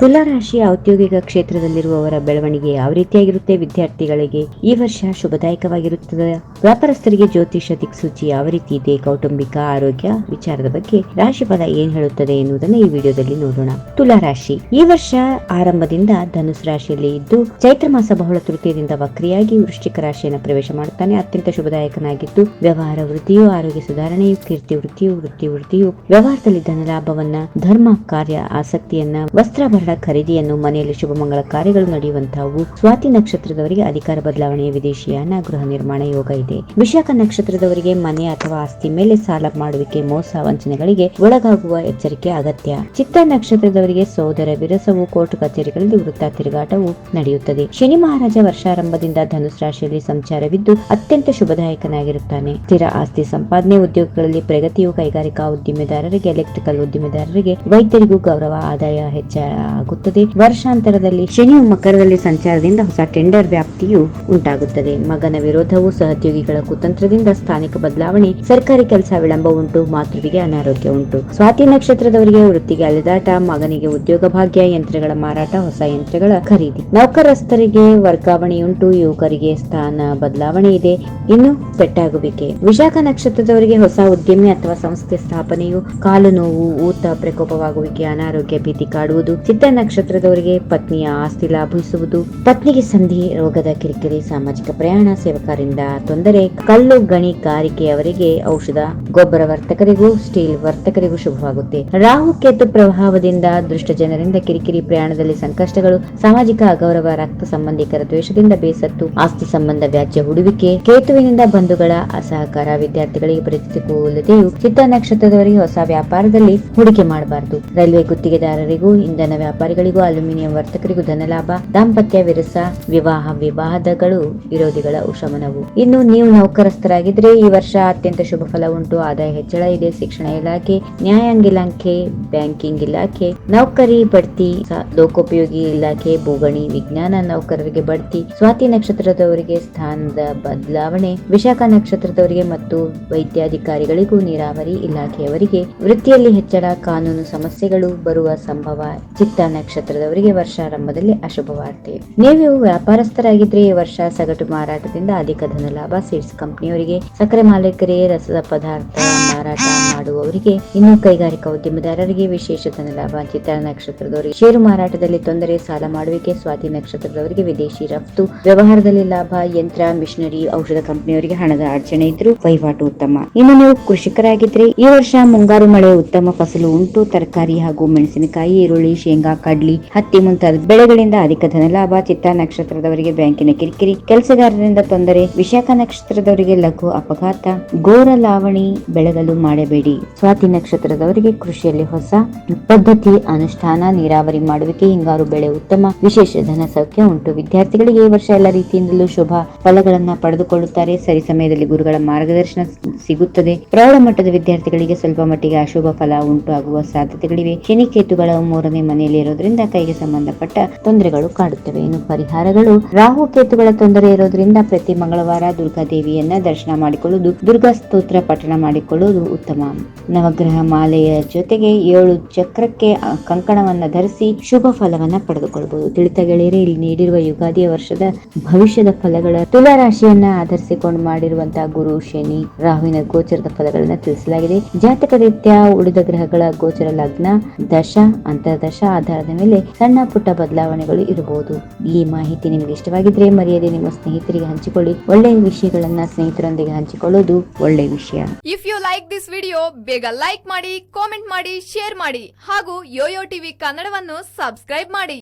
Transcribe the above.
ತುಲಾ ರಾಶಿಯ ಔದ್ಯೋಗಿಕ ಕ್ಷೇತ್ರದಲ್ಲಿರುವವರ ಬೆಳವಣಿಗೆ ಯಾವ ರೀತಿಯಾಗಿರುತ್ತೆ ವಿದ್ಯಾರ್ಥಿಗಳಿಗೆ? ಈ ವರ್ಷ ಶುಭದಾಯಕವಾಗಿರುತ್ತದೆ. ವ್ಯಾಪಾರಸ್ಥರಿಗೆ ಜ್ಯೋತಿಷ ದಿಕ್ಸೂಚಿ ಯಾವ ರೀತಿ ಇದೆ? ಕೌಟುಂಬಿಕ, ಆರೋಗ್ಯ ವಿಚಾರದ ಬಗ್ಗೆ ರಾಶಿಫಲ ಏನ್ ಹೇಳುತ್ತದೆ ಎನ್ನುವುದನ್ನು ಈ ವಿಡಿಯೋದಲ್ಲಿ ನೋಡೋಣ. ತುಲಾ ರಾಶಿ ಈ ವರ್ಷ ಆರಂಭದಿಂದ ಧನುಸ್ ರಾಶಿಯಲ್ಲಿ ಇದ್ದು ಚೈತ್ರ ಮಾಸ ಬಹುಳ ತೃತೀಯದಿಂದ ವಕ್ರಿಯಾಗಿ ವೃಶ್ಚಿಕ ರಾಶಿಯನ್ನು ಪ್ರವೇಶ ಮಾಡುತ್ತಾನೆ ಅತ್ಯಂತ ಶುಭದಾಯಕನಾಗಿದ್ದು ವ್ಯವಹಾರ ವೃದ್ಧಿಯು ಆರೋಗ್ಯ ಸುಧಾರಣೆಯು, ಕೀರ್ತಿ ವೃತ್ತಿಯು, ವೃತ್ತಿ ವೃದ್ಧಿಯು ವ್ಯವಹಾರದಲ್ಲಿ ಧನಲಾಭವನ್ನ, ಧರ್ಮ ಕಾರ್ಯ ಆಸಕ್ತಿಯನ್ನ ವಸ್ತ್ರಾಭರಣ ಖರೀದಿಯನ್ನು ಮನೆಯಲ್ಲಿ ಶುಭ ಮಂಗಳ ಕಾರ್ಯಗಳು ನಡೆಯುವಂತಹವು ಸ್ವಾತಿ ನಕ್ಷತ್ರದವರಿಗೆ ಅಧಿಕಾರ ಬದಲಾವಣೆಯ ವಿದೇಶಿಯಾನ ಗೃಹ ನಿರ್ಮಾಣ ಯೋಗ ಇದೆ. ವಿಶಾಖ ನಕ್ಷತ್ರದವರಿಗೆ ಮನೆ ಅಥವಾ ಆಸ್ತಿ ಮೇಲೆ ಸಾಲ ಮಾಡುವಿಕೆ, ಮೋಸ ವಂಚನೆಗಳಿಗೆ ಒಳಗಾಗುವ ಎಚ್ಚರಿಕೆ ಅಗತ್ಯ. ಚಿತ್ತ ನಕ್ಷತ್ರದವರಿಗೆ ಸೋದರ ವಿರಸವು ಕೋರ್ಟ್ ಕಚೇರಿಗಳಲ್ಲಿ ವೃತ್ತ ತಿರುಗಾಟವು ನಡೆಯುತ್ತದೆ. ಶನಿ ಮಹಾರಾಜ ವರ್ಷಾರಂಭದಿಂದ ಧನುಸ್ ರಾಶಿಯಲ್ಲಿ ಸಂಚಾರವಿದ್ದು ಅತ್ಯಂತ ಶುಭದಾಯಕನಾಗಿರುತ್ತಾನೆ. ಸ್ಥಿರ ಆಸ್ತಿ ಸಂಪಾದನೆ ಉದ್ಯೋಗಗಳಲ್ಲಿ ಪ್ರಗತಿಯು ಕೈಗಾರಿಕಾ ಉದ್ದಿಮೆದಾರರಿಗೆ ಎಲೆಕ್ಟ್ರಿಕಲ್ ಉದ್ದಿಮೆದಾರರಿಗೆ, ವೈದ್ಯರಿಗೂ ಗೌರವ, ಆದಾಯ ಹೆಚ್ಚಾಗುತ್ತದೆ ವರ್ಷಾಂತರದಲ್ಲಿ ಶನಿಯು ಮಕರದಲ್ಲಿ ಸಂಚಾರದಿಂದ ಹೊಸ ಟೆಂಡರ್ ವ್ಯಾಪ್ತಿಯು ಉಂಟಾಗುತ್ತದೆ. ಮಗನ ವಿರೋಧವು ಸಹೋದ್ಯೋಗಿಗಳ ಕುತಂತ್ರದಿಂದ ಸ್ಥಾನಿಕ ಬದಲಾವಣೆ, ಸರ್ಕಾರಿ ಕೆಲಸ ವಿಳಂಬ ಉಂಟು, ಮಾತೃವಿಗೆ ಅನಾರೋಗ್ಯ ಉಂಟು. ಸ್ವಾತಿ ನಕ್ಷತ್ರದವರಿಗೆ ವೃತ್ತಿಗೆ ಅಲೆದಾಟ, ಮಗನಿಗೆ ಉದ್ಯೋಗ ಭಾಗ್ಯ, ಯಂತ್ರಗಳ ಮಾರಾಟ, ಹೊಸ ಯಂತ್ರಗಳ ಖರೀದಿ. ನೌಕರಸ್ಥರಿಗೆ ವರ್ಗಾವಣೆಯುಂಟು, ಯುವಕರಿಗೆ ಸ್ಥಾನ ಬದಲಾವಣೆ ಇದೆ. ಇನ್ನು ಪೆಟ್ಟಾಗುವಿಕೆ. ವಿಶಾಖ ನಕ್ಷತ್ರದವರಿಗೆ ಹೊಸ ಉದ್ಯಮಿ ಅಥವಾ ಸಂಸ್ಥೆ ಸ್ಥಾಪನೆಯು ಕಾಲು ನೋವು ಊತ, ಪ್ರಕೋಪವಾಗುವಿಕೆ, ಅನಾರೋಗ್ಯ, ಭೀತಿ ಕಾಡುವುದು ಚಿತ್ತ ನಕ್ಷತ್ರದವರಿಗೆ ಪತ್ನಿಯ ಆಸ್ತಿ ಲಾಭಿಸುವುದು ಪತ್ನಿಗೆ ಸಂಧಿ ರೋಗದ ಕಿರಿಕಿರಿ, ಸಾಮಾಜಿಕ ಪ್ರಯಾಣ ಸೇವಕರಿಂದ ತೊಂದರೆ, ಕಲ್ಲು ಗಣಿ ಕಾರಿಕೆಯವರಿಗೆ ಔಷಧ, ಗೊಬ್ಬರ ವರ್ತಕರಿಗೂ ಸ್ಟೀಲ್ ವರ್ತಕರಿಗೂ ಶುಭವಾಗುತ್ತೆ. ರಾಹು ಕೇತು ಪ್ರಭಾವದಿಂದ ದುಷ್ಟ ಜನರಿಂದ ಕಿರಿಕಿರಿ ಪ್ರಯಾಣದಲ್ಲಿ ಸಂಕಷ್ಟಗಳು, ಸಾಮಾಜಿಕ ಅಗೌರವ, ರಕ್ತ ಸಂಬಂಧಿಕರ ದ್ವೇಷದಿಂದ ಬೇಸತ್ತು, ಆಸ್ತಿ ಸಂಬಂಧ ವ್ಯಾಜ್ಯ ಹುಡುವಿಕೆ, ಕೇತುವಿನಿಂದ ಬಂಧುಗಳ ಅಸಹಕಾರ ವಿದ್ಯಾರ್ಥಿಗಳಿಗೆ ಪ್ರತಿಕೂಲತೆಯು ಚಿತ್ತ ನಕ್ಷತ್ರದವರಿಗೆ ಹೊಸ ವ್ಯಾಪಾರದಲ್ಲಿ ಹೂಡಿಕೆ ಮಾಡಬಾರದು. ರೈಲ್ವೆ ಗುತ್ತಿಗೆದಾರರಿಗೂ ಇಂಧನ ವ್ಯಾಪಾರಿಗಳಿಗೂ ಅಲ್ಯೂಮಿನಿಯಂ ವರ್ತಕರಿಗೂ ಧನಲಾಭ ದಾಂಪತ್ಯ ವಿರಸ, ವಿವಾಹ ವಿವಾದಗಳು, ವಿರೋಧಿಗಳ ಉಶಮನವು. ಇನ್ನು ನೀವು ನೌಕರಸ್ಥರಾಗಿದ್ರೆ ಈ ವರ್ಷ ಅತ್ಯಂತ ಶುಭ ಫಲ ಉಂಟು. ಆದಾಯ ಹೆಚ್ಚಳ ಇದೆ, ಶಿಕ್ಷಣ ಇಲಾಖೆ, ನ್ಯಾಯಾಂಗ ಇಲಾಖೆ, ಬ್ಯಾಂಕಿಂಗ್ ಇಲಾಖೆ, ನೌಕರಿ ಬಡ್ತಿ ಲೋಕೋಪಯೋಗಿ ಇಲಾಖೆ ಭೂಗಣಿ ವಿಜ್ಞಾನ ನೌಕರರಿಗೆ ಬಡ್ತಿ, ಸ್ವಾತಿ ನಕ್ಷತ್ರದವರಿಗೆ ಸ್ಥಾನದ ಬದಲಾವಣೆ, ವಿಶಾಖ ನಕ್ಷತ್ರದವರಿಗೆ ಮತ್ತು ವೈದ್ಯಾಧಿಕಾರಿಗಳಿಗೂ ನೀರಾವರಿ ಇಲಾಖೆಯವರಿಗೆ ವೃತ್ತಿಯಲ್ಲಿ ಹೆಚ್ಚಳ, ಕಾನೂನು ಸಮಸ್ಯೆಗಳು ಬರುವ ಸಂಭವ, ಚಿತ್ತ ನಕ್ಷತ್ರದವರಿಗೆ ವರ್ಷಾರಂಭದಲ್ಲಿ ಅಶುಭ ನೀವು ವ್ಯಾಪಾರಸ್ಥರಾಗಿದ್ರೆ ಈ ವರ್ಷ ಸಗಟು ಮಾರಾಟದಿಂದ ಅಧಿಕ ಧನ ಲಾಭ ಸೀಡ್ಸ್ ಕಂಪನಿಯವರಿಗೆ, ಸಕ್ಕರೆ ಮಾಲೀಕರಿಗೆ ರಸದ ಪದಾರ್ಥ ಮಾರಾಟ ಮಾಡುವವರಿಗೆ, ಇನ್ನು ಕೈಗಾರಿಕಾ ಉದ್ಯಮದಾರರಿಗೆ ವಿಶೇಷ ಧನ ಲಾಭ ಚಿತ್ರ ನಕ್ಷತ್ರದವರಿಗೆ. ಷೇರು ಮಾರಾಟದಲ್ಲಿ ತೊಂದರೆ, ಸಾಲ ಮಾಡುವಿಕೆ, ಸ್ವಾತಿ ನಕ್ಷತ್ರದವರಿಗೆ ವಿದೇಶಿ ರಫ್ತು, ವ್ಯವಹಾರದಲ್ಲಿ ಲಾಭ, ಯಂತ್ರ, ಮಿಷನರಿ, ಔಷಧ ಕಂಪನಿಯವರಿಗೆ ಹಣದ ಅಡಚಣೆ ಇದ್ರೂ ವಹಿವಾಟು ಉತ್ತಮ. ಇನ್ನು ನೀವು ಕೃಷಿಕರಾಗಿದ್ರೆ ಈ ವರ್ಷ ಮುಂಗಾರು ಮಳೆ ಉತ್ತಮ ಫಸಲು ಉಂಟು, ತರಕಾರಿ ಹಾಗೂ ಮೆಣಸಿನಕಾಯಿ, ಈರುಳ್ಳಿ, ಶೇಂಗಾ ಕಡ್ಲಿ, ಹತ್ತಿ ಮುಂತಾದ ಬೆಳೆಗಳಿಂದ ಅಧಿಕ ಧನಲಾಭ ಚಿತ್ತ ನಕ್ಷತ್ರದವರಿಗೆ ಬ್ಯಾಂಕಿನ ಕಿರಿಕಿರಿ, ಕೆಲಸಗಾರರಿಂದ ತೊಂದರೆ, ವಿಶಾಖ ನಕ್ಷತ್ರದವರಿಗೆ ಲಘು ಅಪಘಾತ, ಘೋರ ಲಾವಣಿ ಬೆಳಗಲು ಮಾಡಬೇಡಿ. ಸ್ವಾತಿ ನಕ್ಷತ್ರದವರಿಗೆ ಕೃಷಿಯಲ್ಲಿ ಹೊಸ ಪದ್ಧತಿ, ಅನುಷ್ಠಾನ, ನೀರಾವರಿ ಮಾಡುವಿಕೆ, ಹಿಂಗಾರು ಬೆಳೆ ಉತ್ತಮ, ವಿಶೇಷ ಧನ ಸೌಖ್ಯ ಉಂಟು. ವಿದ್ಯಾರ್ಥಿಗಳಿಗೆ ಈ ವರ್ಷ ಎಲ್ಲ ರೀತಿಯಿಂದಲೂ ಶುಭ ಫಲಗಳನ್ನ ಪಡೆದುಕೊಳ್ಳುತ್ತಾರೆ. ಸರಿ ಸಮಯದಲ್ಲಿ ಗುರುಗಳ ಮಾರ್ಗದರ್ಶನ ಸಿಗುತ್ತದೆ. ಪ್ರೌಢ ಮಟ್ಟದ ವಿದ್ಯಾರ್ಥಿಗಳಿಗೆ ಸ್ವಲ್ಪ ಮಟ್ಟಿಗೆ ಅಶುಭ ಫಲ ಉಂಟಾಗುವ ಸಾಧ್ಯತೆಗಳಿವೆ. ಶನಿ ಕೇತುಗಳ ಮೂರನೇ ಮನೆಯಲ್ಲಿ ಇರೋದ್ರಿಂದ ಕೈಗೆ ಸಂಬಂಧಪಟ್ಟ ತೊಂದರೆಗಳು ಕಾಡುತ್ತವೆ. ಇನ್ನು ಪರಿಹಾರಗಳು ರಾಹು ಕೇತುಗಳ ತೊಂದರೆ ಇರೋದ್ರಿಂದ ಪ್ರತಿ ಮಂಗಳವಾರ ದುರ್ಗಾ ದೇವಿಯನ್ನ ದರ್ಶನ ಮಾಡಿಕೊಳ್ಳುವುದು, ದುರ್ಗಾ ಸ್ತೋತ್ರ ಪಠಣ ಮಾಡಿಕೊಳ್ಳುವುದು ಉತ್ತಮ. ನವಗ್ರಹ ಮಾಲೆಯ ಜೊತೆಗೆ ಏಳು ಚಕ್ರಕ್ಕೆ ಕಂಕಣವನ್ನ ಧರಿಸಿ ಶುಭ ಫಲವನ್ನ ಪಡೆದುಕೊಳ್ಳಬಹುದು ತಿಳಿತ ಗೆಳೆಯರೆ, ಇಲ್ಲಿ ನೀಡಿರುವ ಯುಗಾದಿಯ ವರ್ಷದ ಭವಿಷ್ಯದ ಫಲಗಳ ತುಲಾ ರಾಶಿಯನ್ನ ಆಧರಿಸಿಕೊಂಡು ಮಾಡಿರುವಂತಹ ಗುರು ಶನಿ ರಾಹುವಿನ ಗೋಚರದ ಫಲಗಳನ್ನ ತಿಳಿಸಲಾಗಿದೆ. ಜಾತಕ ರೀತ್ಯ ಉಳಿದ ಗ್ರಹಗಳ ಗೋಚರ ಲಗ್ನ, ದಶ, ಅಂತರ್ದಶ ಆಧಾರದ ಮೇಲೆ ಸಣ್ಣ ಪುಟ್ಟ ಬದಲಾವಣೆಗಳು ಇರಬಹುದು. ಈ ಮಾಹಿತಿ ನಿಮಗೆ ಇಷ್ಟವಾಗಿದ್ರೆ ಮರೆಯದೆ ನಿಮ್ಮ ಸ್ನೇಹಿತರಿಗೆ ಹಂಚಿಕೊಳ್ಳಿ. ಒಳ್ಳೆಯ ವಿಷಯಗಳನ್ನ ಸ್ನೇಹಿತರೊಂದಿಗೆ ಹಂಚಿಕೊಳ್ಳೋದು ಒಳ್ಳೆಯ ವಿಷಯ. If you like this video ಬೇಗ ಲೈಕ್ ಮಾಡಿ ಕಾಮೆಂಟ್ ಮಾಡಿ ಶೇರ್ ಮಾಡಿ ಹಾಗೂ ಯೋಯೋ ಟಿವಿ ಕನ್ನಡವನ್ನು ಸಬ್ಸ್ಕ್ರೈಬ್ ಮಾಡಿ.